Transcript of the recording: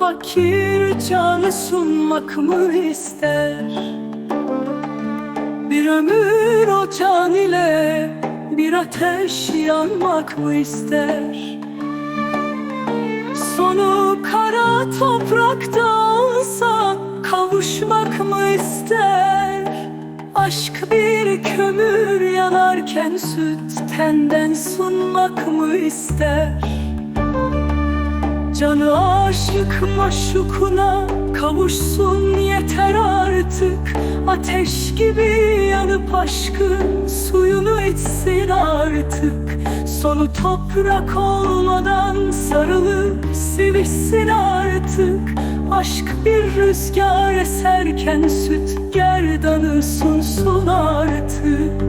bakir canı sunmak mı ister? Bir ömür o can ile bir ateş yanmak mı ister? Sonu kara toprakta olsa kavuşmak mı ister? Aşk bir kömür yanarken süt tenden sunmak mı ister? Canı aşık maşukuna kavuşsun yeter artık. Ateş gibi yanıp aşkın suyunu içsin artık. Sonu toprak olmadan sarılıp sevişsin artık. Aşk bir rüzgar eserken süt gerdanı sunsun artık